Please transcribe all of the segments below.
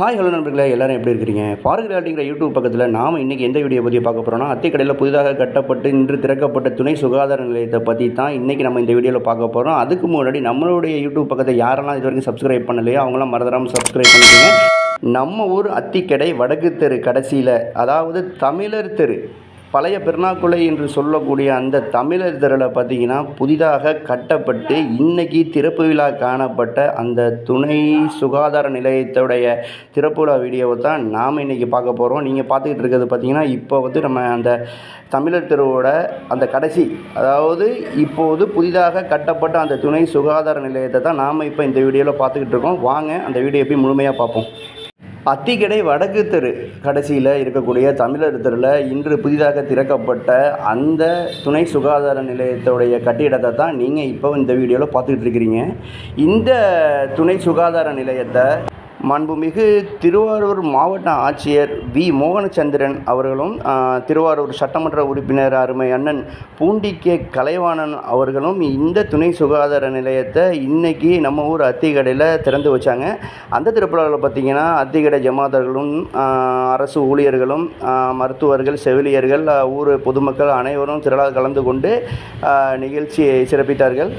Hi hello நண்பர்களே. எல்லாரும் எப்படி இருக்கிறீங்க? ஃபாரூக் ரியாலிட்டிங்கிற யூடியூப் பக்கத்தில் நாம் இன்றைக்கி எந்த வீடியோ பற்றி பார்க்க போகிறோம்னா அத்திக்கடையில் புதிதாக கட்டப்பட்டு இன்று திறக்கப்பட்ட துணை சுகாதார நிலையத்தை பற்றி தான் இன்றைக்கி நம்ம இந்த வீடியோவில் பார்க்க போகிறோம் அதுக்கு முன்னாடி நம்மளுடைய யூடியூப் பக்கத்தை யாரெல்லாம் இது வரைக்கும் சப்ஸ்கிரைப் பண்ணலையோ அவங்களாம் மறந்துடாமல் சப்ஸ்கிரைப் பண்ணிக்கோங்க. நம்ம ஊர் அத்திக்கடை வடக்கு தெரு கடைசியில் அதாவது தமிழர் தெரு பழைய பெருநாக்குலை என்று சொல்லக்கூடிய அந்த தமிழர் தெருவில் பார்த்தீங்கன்னா புதிதாக கட்டப்பட்டு இன்னைக்கு திறப்பு விழா காணப்பட்ட அந்த துணை சுகாதார நிலையத்துடைய திறப்பு விழா வீடியோவை தான் நாம் இன்றைக்கி பார்க்க போகிறோம் நீங்கள் பார்த்துக்கிட்டு இருக்கிறது பார்த்தீங்கன்னா இப்போ வந்து நம்ம அந்த தமிழர் தெருவோட அந்த கடைசி அதாவது இப்போது புதிதாக கட்டப்பட்ட அந்த துணை சுகாதார நிலையத்தை தான் நாம் இப்போ இந்த வீடியோவில் பார்த்துக்கிட்டு இருக்கோம். வாங்க அந்த வீடியோ போய் முழுமையாக பார்ப்போம். அத்திக்கடை வடக்கு தெரு கடைசியில் இருக்கக்கூடிய தமிழர் தெருவில் இன்று புதிதாக திறக்கப்பட்ட அந்த துணை சுகாதார நிலையத்துடைய கட்டிடத்தை தான் நீங்கள் இப்போ இந்த வீடியோவில் பார்த்துக்கிட்டு இருக்கிறீங்க. இந்த துணை சுகாதார நிலையத்தை மாண்புமிகு திருவாரூர் மாவட்ட ஆட்சியர் வி. மோகனச்சந்திரன் அவர்களும் திருவாரூர் சட்டமன்ற உறுப்பினர் அருமை அண்ணன் பூண்டி கே. கலைவாணன் அவர்களும் இந்த துணை சுகாதார நிலையத்தை இன்றைக்கி நம்ம ஊர் அத்திகடையில் திறந்து வச்சாங்க. அந்த திருப்பலாவில் பார்த்தீங்கன்னா அத்திகடை ஜமாதர்களும் அரசு ஊழியர்களும் மருத்துவர்கள் செவிலியர்கள் ஊர் பொதுமக்கள் அனைவரும் திரளாக கலந்து கொண்டு நிகழ்ச்சியை சிறப்பித்தார்கள்.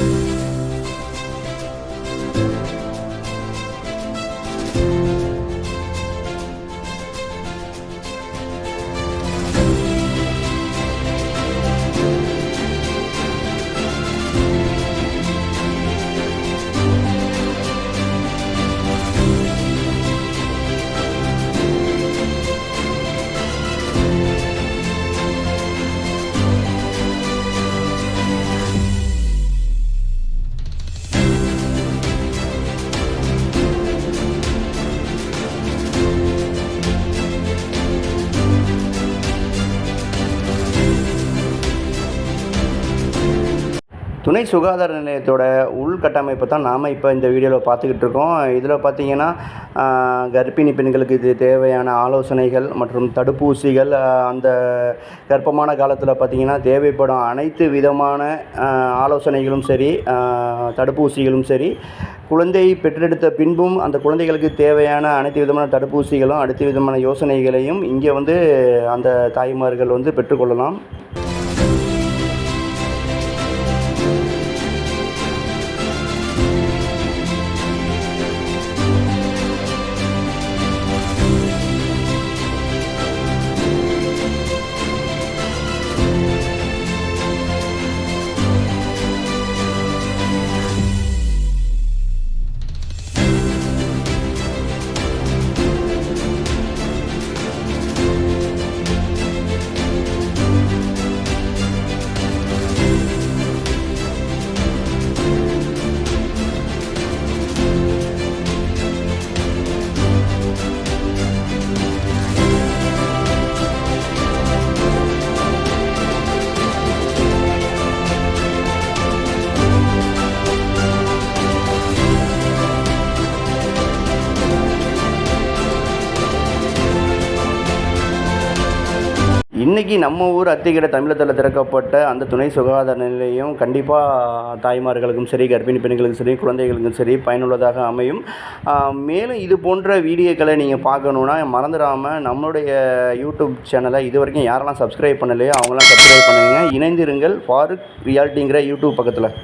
you. துணை சுகாதார நிலையத்தோட உள்கட்டமைப்பை தான் நாம் இப்போ இந்த வீடியோவில் பார்த்துக்கிட்டு இருக்கோம். இதில் பார்த்தீங்கன்னா கர்ப்பிணி பெண்களுக்கு இது தேவையான ஆலோசனைகள் மற்றும் தடுப்பூசிகள் அந்த கர்ப்பமான காலத்தில் பார்த்தீங்கன்னா தேவைப்படும் அனைத்து விதமான ஆலோசனைகளும் சரி தடுப்பூசிகளும் சரி குழந்தை பெற்றெடுத்த பின்பும் அந்த குழந்தைகளுக்கு தேவையான அனைத்து விதமான தடுப்பூசிகளும் அனைத்து விதமான யோசனைகளையும் இங்கே வந்து அந்த தாய்மார்கள் வந்து பெற்றுக்கொள்ளலாம். இன்றைக்கி நம்ம ஊர் அத்திக்கடை தமிழகத்தில் திறக்கப்பட்ட அந்த துணை சுகாதார நிலையம் கண்டிப்பாக தாய்மார்களுக்கும் சரி கர்ப்பிணி பெண்களுக்கும் சரி குழந்தைகளுக்கும் சரி பயனுள்ளதாக அமையும். மேலும் இது போன்ற வீடியோக்களை நீங்கள் பார்க்கணுன்னா மறந்துடாமல் நம்மளுடைய யூடியூப் சேனலை இது வரைக்கும் யாரெல்லாம் சப்ஸ்கிரைப் பண்ணலையோ அவங்களாம் சப்ஸ்கிரைப் பண்ணுங்க. இணைந்திருங்கள் ஃபாருக் ரியாலிட்டிங்கிற யூடியூப் பக்கத்தில்.